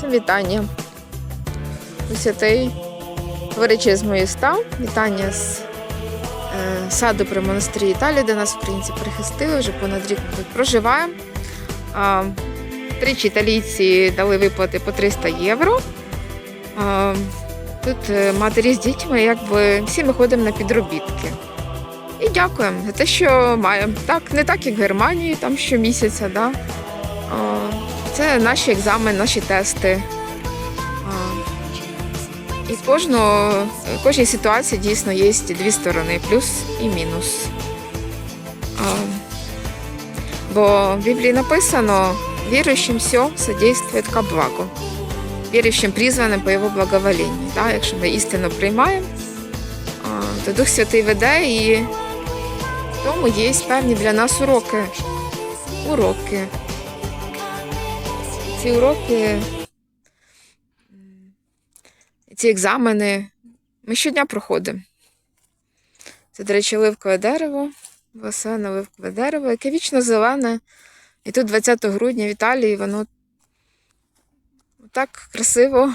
Це вітання. Святий величезний став. Вітання з е, саду при монастирі Італії, де нас українці прихистили, вже понад рік тут проживаємо. А, тричі італійці дали виплати по 300 євро. А, тут е, матері з дітьми, якби всі ми ходимо на підробітки. І дякуємо за те, що маємо. Так, не так, як в Германії, там щомісяця, да? А, це наші екзамени, наші тести. І в кожній ситуації дійсно є дві сторони плюс і мінус. Бо в Біблії написано: віруючим все содействует ко благу. Віруючим призваним по його благоволенню. Да? Якщо ми істину приймаємо, то Дух Святий веде і в тому є певні для нас уроки. Уроки. Ці уроки, ці екзамени ми щодня проходимо. Це, до речі, оливкове дерево, веселе оливкове дерево, яке вічно зелене. І тут 20 грудня в Італії воно так красиво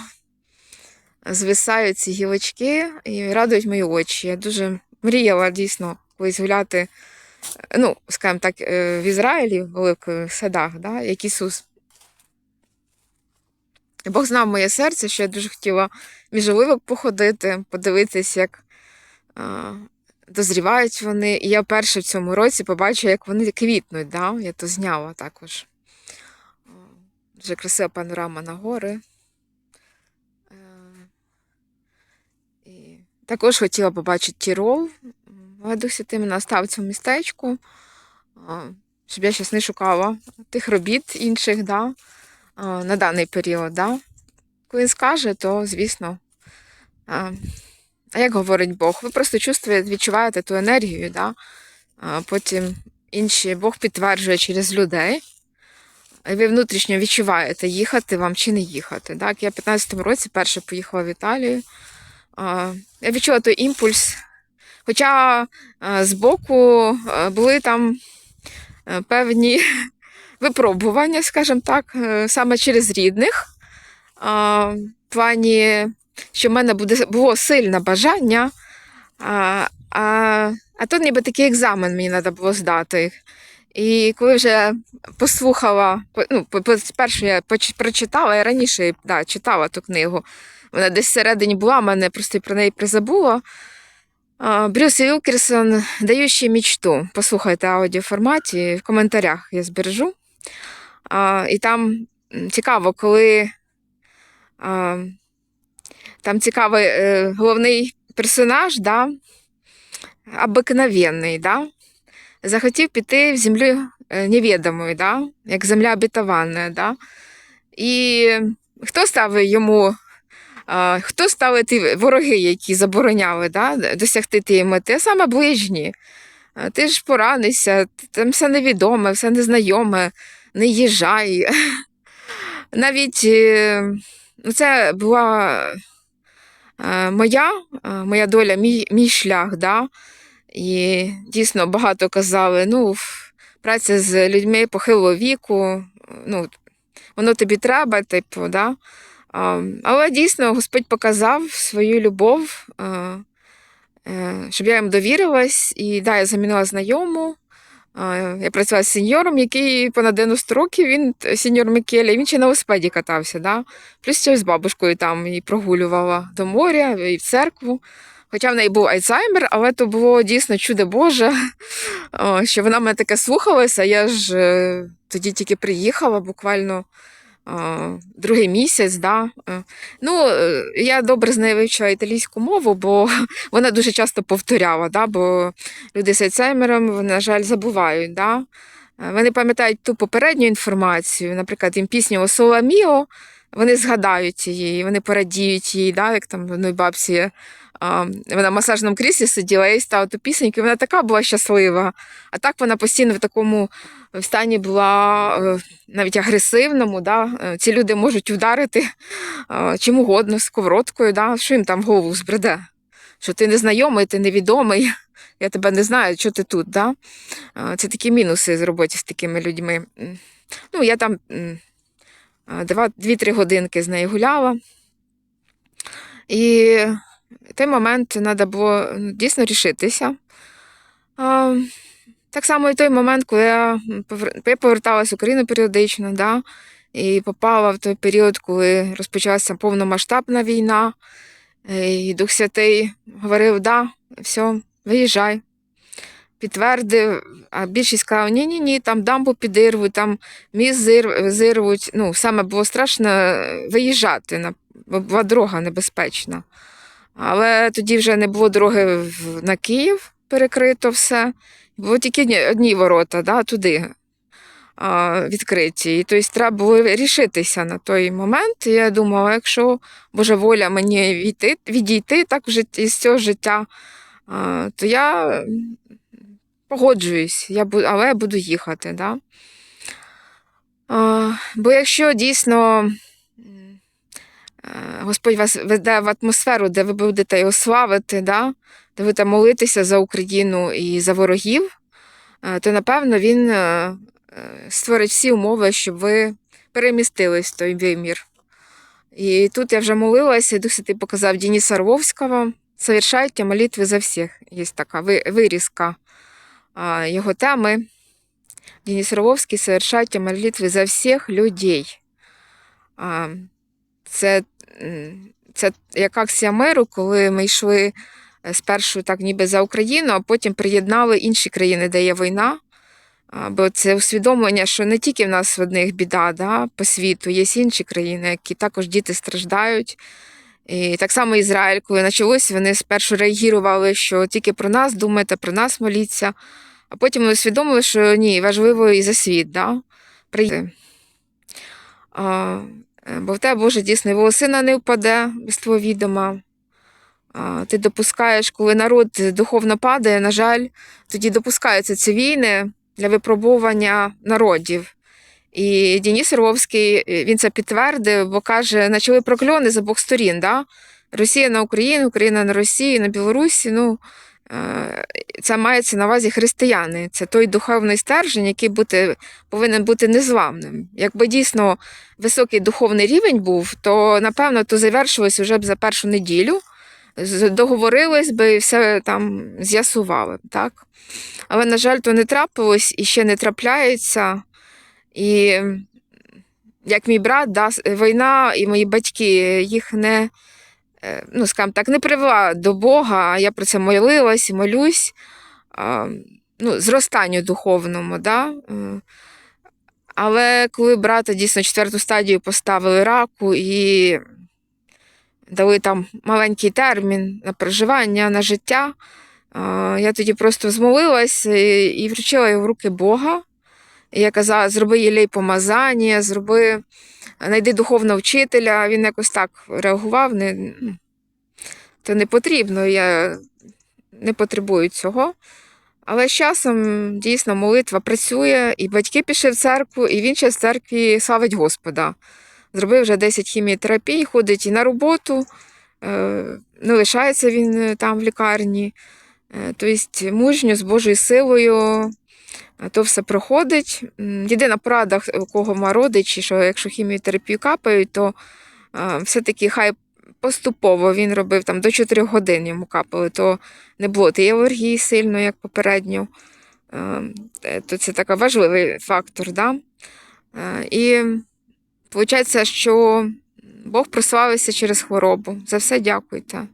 звисають ці гілочки і радують мої очі. Я дуже мріяла дійсно колись гуляти, ну, скажімо так, е, в Ізраїлі, в оливкових садах, да, як Ісус. І Бог знав моє серце, що я дуже хотіла між походити, подивитись, як а, дозрівають вони. І я вперше в цьому році побачила, як вони квітнуть. Да? Я то зняла також. Дуже красива панорама на гори. Е, І також хотіла побачити Тірол. Дух Святий мене остав в цьому містечку, щоб я зараз не шукала тих робіт інших, да? На даний період. Да? Коли скаже, то звісно. А, як говорить Бог? Ви просто чувствуєте, відчуваєте ту енергію, да? потім інші Бог підтверджує через людей. І ви внутрішньо відчуваєте, їхати вам чи не їхати. Так? Я в 15-му році перше поїхала в Італію. Я відчула той імпульс. Хоча збоку були там певні випробування, скажімо так, е, саме через рідних. В плані, що в мене буде, було сильне бажання, а, а, а тут ніби такий екзамен мені треба було здати. І коли вже послухала, ну, спершу я прочитала, я раніше да, читала ту книгу. Вона десь всередині була, мене просто про неї призабула. Брюс Вілкерсон, даючий мічту. Послухайте аудіоформаті, в коментарях я збережу. А, і там цікаво, коли а, там цікавий е, головний персонаж, да, обикновенний, да, захотів піти в землю е, невідомою, да, як земля обітована. Да. І хто став йому, хто стали ті вороги, які забороняли да, досягти тієї мети, а саме ближні. Ти ж поранишся, там все невідоме, все незнайоме, не їжджай. Навіть е, це була е, моя, е, моя доля, мій, мій шлях. Да? І дійсно багато казали, ну, праця з людьми похилого віку, ну, воно тобі треба, типу, да? Але дійсно Господь показав свою любов, щоб я їм довірилась. І да, я замінила знайому. Е, Я працювала з сеньором, який понад 90 років, він т- сеньор Микеля, він ще на велосипеді катався. Да? Плюс ще з бабушкою там і прогулювала до моря, і в церкву. Хоча в неї був Альцгеймер, але то було дійсно чудо Боже, що вона мене таке слухалася. Я ж е, тоді тільки приїхала, буквально другий місяць. Да? Е, Ну, е, я добре з нею вивчила італійську мову, бо вона дуже часто повторяла, да? бо люди з Альцеймером, на жаль, забувають. Да? Е, Вони пам'ятають ту попередню інформацію, наприклад, їм пісню «Соло Міо», вони згадають її, вони порадіють їй, да? як там одної бабці. Вона в масажному кріслі сиділа, їй стала ту пісеньку, і вона така була щаслива. А так вона постійно в такому стані була е, навіть агресивному. Да? Е, Ці люди можуть вдарити чим угодно, сковородкою, да? що їм там в голову збреде. Що ти незнайомий, ти невідомий, я тебе не знаю, що ти тут. Да? Е, Це такі мінуси з роботи з такими людьми. Ну, я там м, Е, два- Дві-три годинки з нею гуляла. І в той момент треба було ну, дійсно рішитися. Так само і той момент, коли я, поверталася в Україну періодично, да, і попала в той період, коли розпочалася повномасштабна війна, е, і Дух Святий говорив: да, все, виїжджай. Підтвердив, а більшість сказала, ні, ні, ні, там дамбу підірвуть, там міст зир, зирвуть. Ну, саме було страшно виїжджати, бо була дорога небезпечна. Але тоді вже не було дороги на Київ, перекрито все. Було тільки одні- ворота, да, туди а, відкриті. І тобто треба було рішитися на той момент. І я думала, якщо Божа воля мені відійти, відійти так з цього життя, а, то я погоджуюсь, я бу, але я буду їхати. Да? А, бо якщо дійсно е, Господь вас веде в атмосферу, де ви будете його славити, да? де будете молитися за Україну і за ворогів, е, то напевно він е, створить всі умови, щоб ви перемістились в той вимір. І тут я вже молилася, і Дух Святий показав Дениса Орловського «Совершайте молитви за всіх. Є така вирізка його теми. Денис Орловський «Совершайте молитви за всіх людей. Це, це як акція миру, коли ми йшли е, спершу так ніби за Україну, а потім приєднали інші країни, де є війна. Бо це усвідомлення, що не тільки в нас в одних біда да, по світу, є інші країни, які також діти страждають. І так само Ізраїль, коли почалось, вони спершу реагували, що тільки про нас думайте, про нас моліться, а потім вони усвідомили, що ні, важливо і за світ. Да? При- А, е, бо в тебе Боже дійсно волосина не впаде без твого відома. А, Ти допускаєш, коли народ духовно падає, на жаль, тоді допускаються ці війни для випробування народів. І Денис Орловський е, він це підтвердив, бо каже, почали прокльони з обох сторін. Да? Росія на Україну, Україна на Росію, на Білорусі. Ну, е, це мається на увазі християни. Це той духовний стержень, який бути, повинен бути незламним. Якби дійсно високий духовний рівень був, то напевно то завершилось вже б за першу неділю. Договорились би і все там з'ясували. Так? Але, на жаль, то не трапилось і ще не трапляється. І як мій брат, да, війна і мої батьки їх не, е, ну, скажімо так, не привела до Бога. Я про це молилась і молюсь. Ну, зростанню духовному. Да? е. Але коли брата дійсно четверту стадію поставили раку і дали там маленький термін на проживання, на життя, я тоді просто змолилась і, і вручила його в руки Бога. Я казала, зроби єлей помазання, зроби, знайди духовного вчителя. Він якось так реагував. Не, ну, то не потрібно, я не потребую цього. Але з часом дійсно молитва працює, і батьки пішли в церкву, і він ще в церкві славить Господа. Зробив вже 10 хіміотерапій, ходить і на роботу, е, не лишається він е, там в лікарні. Тобто мужньо з Божою силою то все проходить. Єдина порада, у кого ма родичі, що якщо хіміотерапію капають, то все-таки хай поступово він робив там до 4 годин йому капали, то не було тієї алергії сильно, як попередньо. Е, То це такий важливий фактор. Да? І виходить, що Бог прославився через хворобу. За все дякуйте.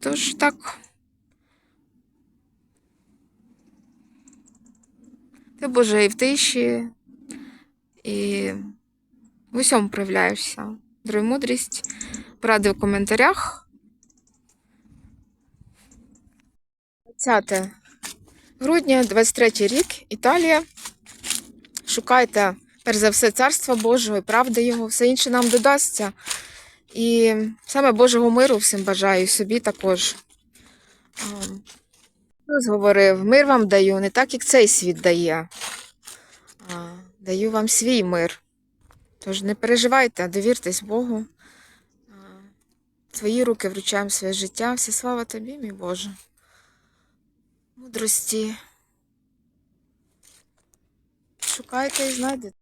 Тож так. Ти Боже і в тиші, і в усьому проявляєшся. Даруй мудрість. Поради в коментарях. 20 грудня, 23 рік, Італія. Шукайте, перш за все, царства Божого і правди Його, все інше нам додасться. І саме Божого миру всім бажаю, собі також. Хтось говорив, мир вам даю, не так, як цей світ дає. А, даю вам свій мир. Тож не переживайте, довіртесь Богу. А, Твої руки вручаємо своє життя. Вся слава тобі, мій Боже. Мудрості. шукайте і знайдете.